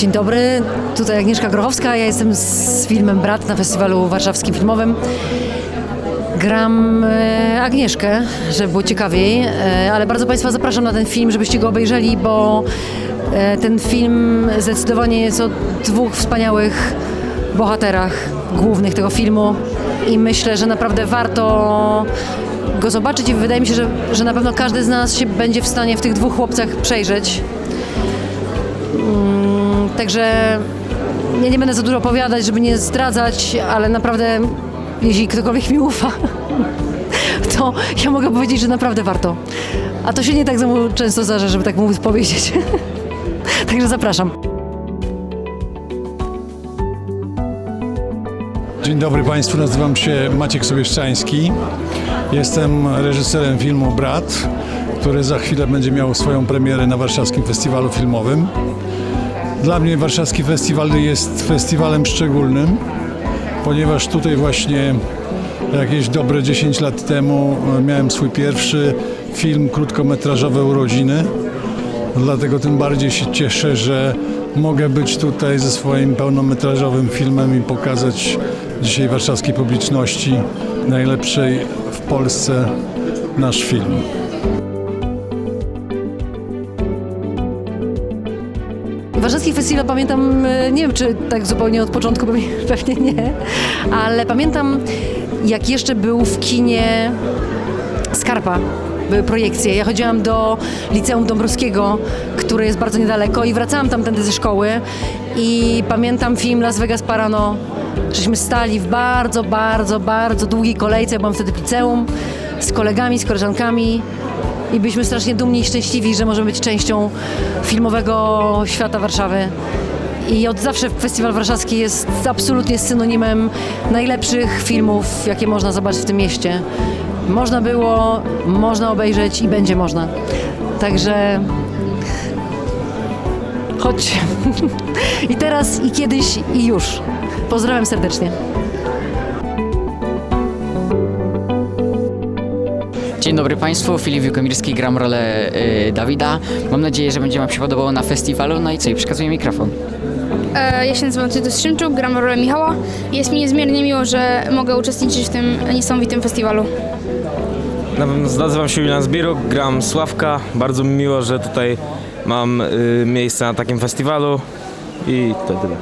Dzień dobry, tutaj Agnieszka Grochowska. Ja jestem z filmem Brat na Festiwalu Warszawskim Filmowym. Gram e, Agnieszkę, żeby było ciekawiej, e, ale bardzo Państwa zapraszam na ten film, żebyście go obejrzeli, bo e, ten film zdecydowanie jest o dwóch wspaniałych bohaterach głównych tego filmu i myślę, że naprawdę warto go zobaczyć i wydaje mi się, że, że na pewno każdy z nas się będzie w stanie w tych dwóch chłopcach przejrzeć. Także ja nie będę za dużo opowiadać, żeby nie zdradzać, ale naprawdę, jeśli ktokolwiek mi ufa, to ja mogę powiedzieć, że naprawdę warto. A to się nie tak za często zdarza, żeby tak móc powiedzieć. Także zapraszam. Dzień dobry Państwu, nazywam się Maciek Sobieszczański. Jestem reżyserem filmu Brat, który za chwilę będzie miał swoją premierę na Warszawskim Festiwalu Filmowym. Dla mnie Warszawski Festiwal jest festiwalem szczególnym, ponieważ tutaj właśnie jakieś dobre 10 lat temu miałem swój pierwszy film krótkometrażowy Urodziny. Dlatego tym bardziej się cieszę, że mogę być tutaj ze swoim pełnometrażowym filmem i pokazać dzisiaj warszawskiej publiczności najlepszej w Polsce nasz film. Warszawski Festiwal pamiętam, e, nie wiem czy tak zupełnie od początku, pewnie, pewnie nie, ale pamiętam jak jeszcze był w kinie Skarpa. Były projekcje. Ja chodziłam do liceum Dąbrowskiego, które jest bardzo niedaleko i wracałam tamtędy ze szkoły i pamiętam film Las Vegas Parano. Żeśmy stali w bardzo, bardzo, bardzo długiej kolejce. Byłam wtedy w liceum z kolegami, z koleżankami i byliśmy strasznie dumni i szczęśliwi, że możemy być częścią filmowego świata Warszawy. I od zawsze Festiwal Warszawski jest absolutnie synonimem najlepszych filmów, jakie można zobaczyć w tym mieście. Można było, można obejrzeć i będzie można. Także chodźcie. I teraz, i kiedyś, i już. Pozdrawiam serdecznie. Dzień dobry Państwu, Filip Wielkomirski, gram rolę y, Dawida. Mam nadzieję, że będzie Wam się podobało na festiwalu. No i co, i przekazuję mikrofon. E, Ja się nazywam Tytus Szymczuk, gram rolę Michała. Jest mi niezmiernie miło, że mogę uczestniczyć w tym niesamowitym festiwalu. Nazywam- się Julian Zbiruk, gram Sławka. Bardzo mi miło, że tutaj mam y, miejsce na takim festiwalu i to tyle.